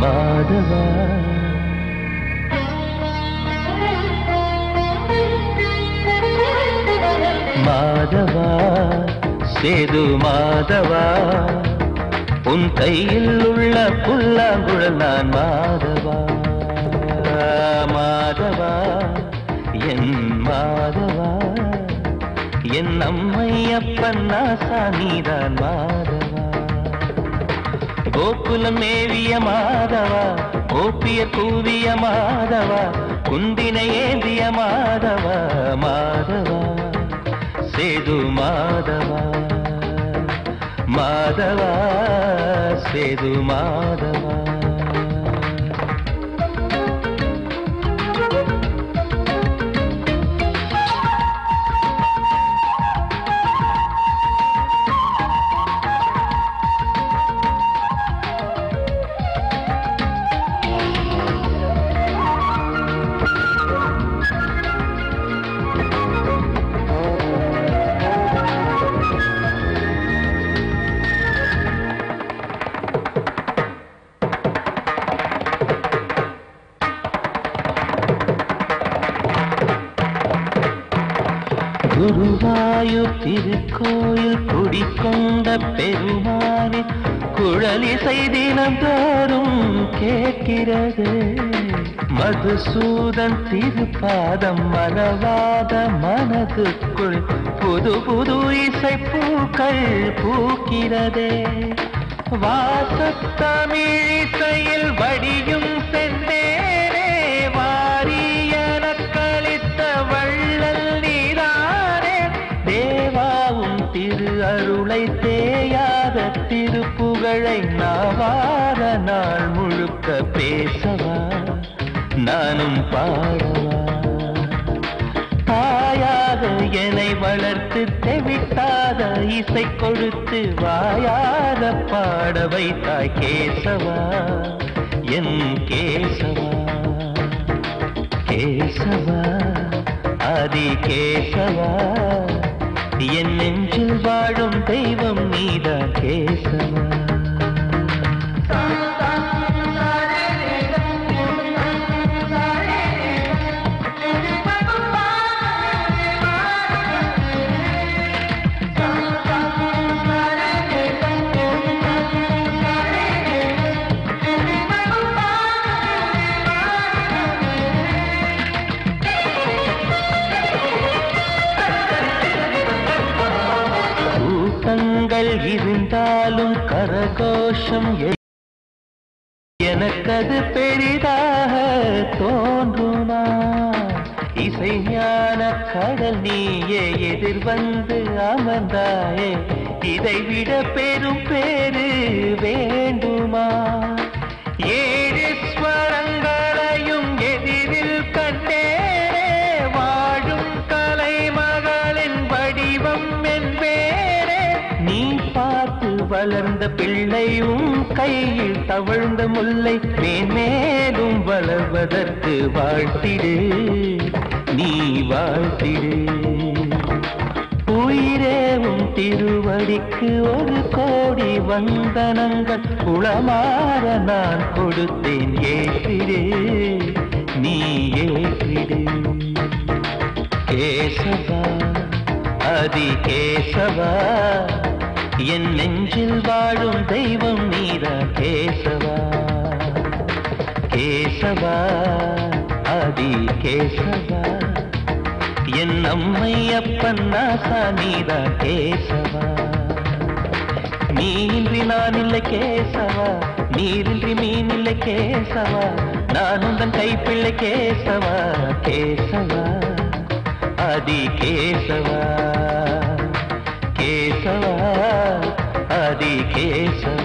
மாதவா மாதவா சேது மாதவா? உன் கையில் உள்ள புல்லாங்குழல் நான் மாதவா? மாதவா என் மாதவா? என் அம்மையப்பன் நாசா நீதான் மாதவா? கோகுலம் மேவிய மாதவா கோப்பிய கூவிய மாதவா குந்தினை ஏந்திய மாதவா மாதவா சேது மாதவா மாதவா சேது மாதவா. குருவாயூர் திருக்கோயில் குடிக்கொண்ட பெருமானே குழலிசை தினந்தோறும் கேட்கிறது. மதுசூதன் திருப்பாதம் மனவாத மனதுக்குள் புது புது இசை பூக்கள் பூக்கிறதே. வாசத்தமிழிசையில் அருளை தேயாத திருப்புகழை நாவாத நாள் முழுக்க பேசவா? நானும் பாடவா? தாயாக என்னை வளர்த்து தெவிட்டாத இசை கொடுத்து வாயாத பாட வைத்தாய் கேசவா? என் கேசவா? கேசவா? ஆதி கேசவா? என் நெஞ்சில் வாழும் தெய்வம் நீதான் கேசவா. கூட்டங்கள் இருந்தாலும் கரகோஷம் எனக்கது பெரிதாக தோன்றுமா? இசை ஞான கடல் நீயே எதிர்வந்து அமர்ந்தாயே. இதைவிட பெரும் பேரு வளர்ந்த பிள்ளையும் கையில் தவழ்ந்த முல்லை மேன்மேலும் வளர்வதற்கு வாழ்த்திடு நீ வாழ்த்திடு. உயிரேவும் திருவடிக்கு ஒரு கோடி வந்தனங்கள் உளமாற நான் கொடுத்தேன் ஏற்றிடு நீ ஏற்றிடு. கேசவா அதி கேசவா என் நெஞ்சில் வாழும் தெய்வம் நீரா? கேசவா? கேசவா? ஆதி கேசவா? என் அம்மை அப்பன் நாசா நீரா? கேசவா? நீன்றி நான் இல்லை கேசவா? நீரின்றி மீன் இல்லை கேசவா? நான் உந்தன் கைப்பிள்ளை கேசவா? கேசவா? ஆதி கேசவா? கேசவா ஆதி கேசவா